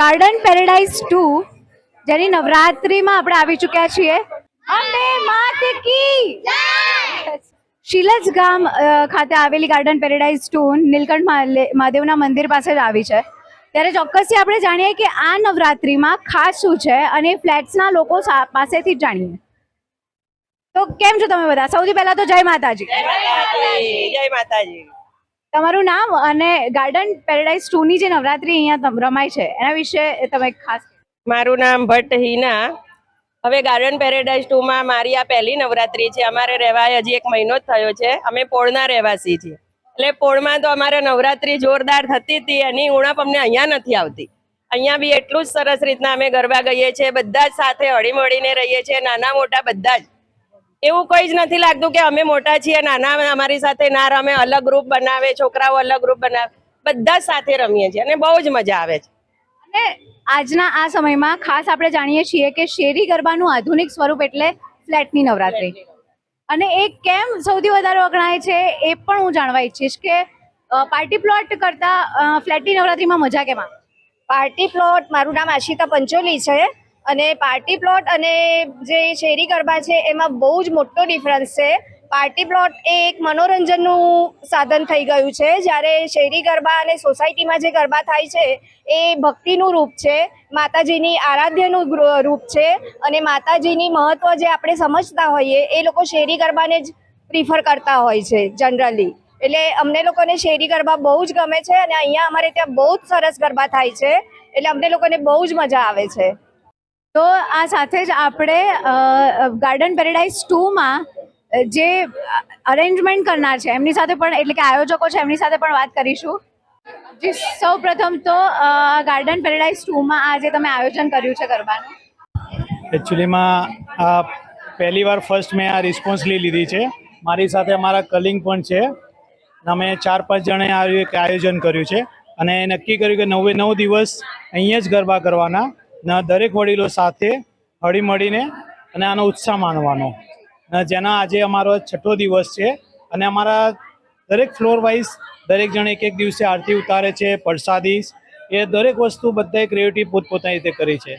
Garden paradise two જેની નવરાત્રિમાં આપણે આવી ચૂક્યા છીએ. અંબે માત કી! શિલજ ગામ ખાતે આવેલી ગાર્ડન પેરેડાઇઝ ટુ નીલકંઠ મહાદેવના મંદિર પાસે જ આવી છે. ત્યારે ચોક્કસથી આપણે જાણીએ કે આ નવરાત્રિમાં ખાસ શું છે અને ફ્લેટ્સના લોકો સા- પાસેથી જ જાણીએ. તો કેમ છો તમે બધા? સૌથી પહેલા તો જય માતાજી. માતાજી, જય માતાજી. તમારું નામ અને ગાર્ડન પેરેડાઇઝ ટુ ની જે નવરાત્રી અહીંયા રમાય છે, એના વિશે તમે ખાસ મારું નામ ભટ્ટ હિના હવે ગાર્ડન પેરેડાઇઝ ટુ માં મારી આ પહેલી નવરાત્રી છે. અમારે રહેવાય હજી એક મહિનો જ થયો છે. અમે પોળના રહેવાસી છીએ. એટલે પોળમાં તો અમારે નવરાત્રી જોરદાર થતી હતી. એની ઉણપ અમને અહીંયા નથી આવતી. અહીંયા બી એટલું જ સરસ રીતના અમે ગરબા ગઈએ છીએ. બધા જ સાથે હળીમળીને રહીએ છીએ. નાના મોટા બધા જ. એવું કોઈ જ નથી લાગતું કે અમે મોટા છીએ નાના અમારી સાથે ના રમે અલગ ગ્રુપ બનાવે છોકરાઓ અલગ ગ્રુપ બનાવે. બધા સાથે રમીએ છીએ અને બહુ જ મજા આવે છે. અને આજના આ સમયમાં ખાસ આપણે જાણીએ છીએ કે શેરી ગરબાનું આધુનિક સ્વરૂપ એટલે ફ્લેટની નવરાત્રી. અને એ કેમ સૌથી વધારે વખણાય છે એ પણ હું જાણવા ઈચ્છીશ કે પાર્ટી પ્લોટ કરતા ફ્લેટની નવરાત્રીમાં મજા કેમ? પાર્ટી પ્લોટ મારું નામ આશિતા પંચોલી છે. અને પાર્ટી પ્લોટ અને જે શેરી ગરબા છે, એમાં બહુ જ મોટો ડિફરન્સ છે. પાર્ટી પ્લોટ એ એક મનોરંજનનું સાધન થઈ ગયું છે. જ્યારે શેરી ગરબા અને સોસાયટીમાં જે ગરબા થાય છે, એ ભક્તિનું રૂપ છે, માતાજીની આરાધ્યનું રૂપ છે અને માતાજીની મહત્વ જે આપણે સમજતા હોઈએ, એ લોકો શેરી ગરબાને જ પ્રિફર કરતા હોય છે જનરલી એટલે અમને લોકોને શેરી ગરબા બહુ જ ગમે છે અને અહીંયા અમારે ત્યાં બહુ જ સરસ ગરબા થાય છે. એટલે અમને લોકોને બહુ જ મજા આવે છે. તો આ સાથે જ આપણે ગાર્ડન પેરેડાઇઝ ટુમાં જે અરેન્જમેન્ટ કરનાર છે, એમની સાથે પણ, એટલે કે આયોજકો છે, એમની સાથે પણ વાત કરીશું. જી સૌ પ્રથમ તો ગાર્ડન પેરેડાઇઝ ટુમાં આ જે તમે આયોજન કર્યું છે ગરબાનું. એકચ્યુઅલીમાં આ પહેલી વાર ફર્સ્ટ મેં આ રિસ્પોન્સલી લીધી છે. મારી સાથે અમારા કલિંગ પણ છે. અમે ચાર પાંચ જણે આ આયોજન કર્યું છે. અને નક્કી કર્યું કે નવે નવ દિવસ અહીંયા જ ગરબા કરવાના. ને, દરેક વડીલો સાથે હળી મળીને અને આનો ઉત્સાહ માણવાનો. અને જેના આજે અમારો છઠ્ઠો દિવસ છે અને અમારા દરેક ફ્લોર વાઇઝ દરેક જણ એક એક દિવસે આરતી ઉતારે છે, પ્રસાદી એ દરેક વસ્તુ બધાએ ક્રિએટિવ પોતપોતાની રીતે કરી છે.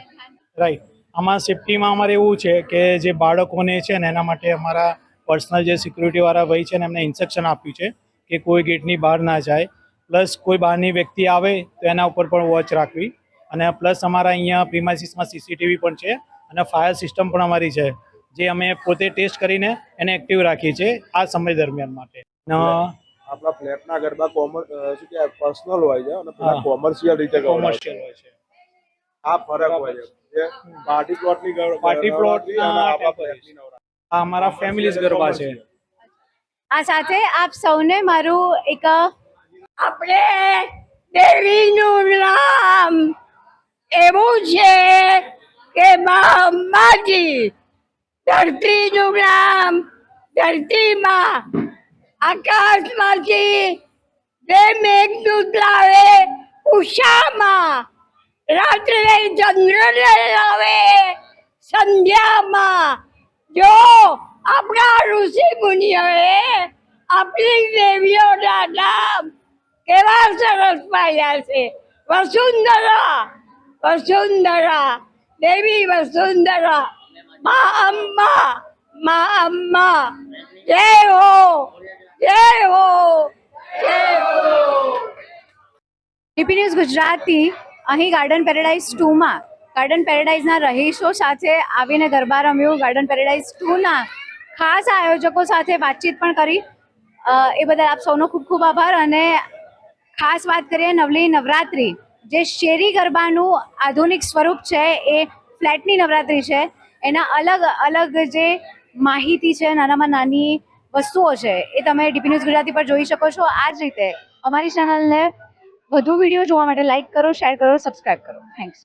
રાઈટ આમાં સેફટીમાં અમારે એવું છે કે જે બાળકોને છે ને એના માટે અમારા પર્સનલ જે સિક્યુરિટીવાળા ભાઈ છે ને એમને ઇન્સ્ટ્રક્શન આપ્યું છે કે કોઈ ગેટની બહાર ના જાય. પ્લસ કોઈ બહારની વ્યક્તિ આવે તો એના ઉપર પણ વોચ રાખવી. અને પ્લસ અમારા અહીંયા પ્રિમાઇસીસમાં સીસીટીવી પણ છે અને ફાયર સિસ્ટમ પણ અમારી છે જે અમે પોતે ટેસ્ટ કરીને એને એક્ટિવ રાખીએ છીએ આ સમય દરમિયાન માટે. આપણા ફ્લેટના ગરબા કોમર્સ શું કે પર્સનલ હોય છે અને પેલા કોમર્શિયલ રીતે કોમર્શિયલ હોય છે. આ ફરક હોય છે. જે પાર્ટી પ્લોટની પાર્ટી નવરાત્રી. આ અમારા ફેમિલીઝ ગરબા છે. આ સાથે આપ સૌને મારું એક આપણે દેવીનું નામ એવું છે કે મા અંબાજી ધરતીનું નામ, ધરતીમાં આકાશમાંથી બે મેઘદૂત લાવે ઉષામાં રાત્રે ચંદ્રને લાવે સંધ્યામાં જો આપણા ઋષિ મુનિઓએ આપણી દેવીઓના નામ કેવા સરસ પાડ્યા છે. વસુંધરા વસુંધરા દેવી વસુંધરા મા અમ્મા મા અમ્મા જય હો જય હો જય હો ડીપી ગુજરાતી અહીં ગાર્ડન પેરેડાઇઝ ટુમાં. ગાર્ડન પેરેડાઇઝના રહીશો સાથે આવીને ગરબા રમ્યું. ગાર્ડન પેરેડાઇઝ ટુના ખાસ આયોજકો સાથે વાતચીત પણ કરી. એ બદલ આપ સૌનો ખૂબ ખૂબ આભાર અને ખાસ વાત કરીએ નવલી નવરાત્રિ. જે શેરી ગરબાનું આધુનિક સ્વરૂપ છે, એ ફ્લેટની નવરાત્રિ છે. એના અલગ અલગ જે માહિતી છે, નાનામાં નાની વસ્તુઓ છે, એ તમે ડીપી ન્યૂઝ ગુજરાતી પર જોઈ શકો છો. આ જ રીતે અમારી ચેનલને વધુ વીડિયો જોવા માટે લાઈક કરો, શેર કરો, સબસ્ક્રાઇબ કરો. થેન્ક્સ.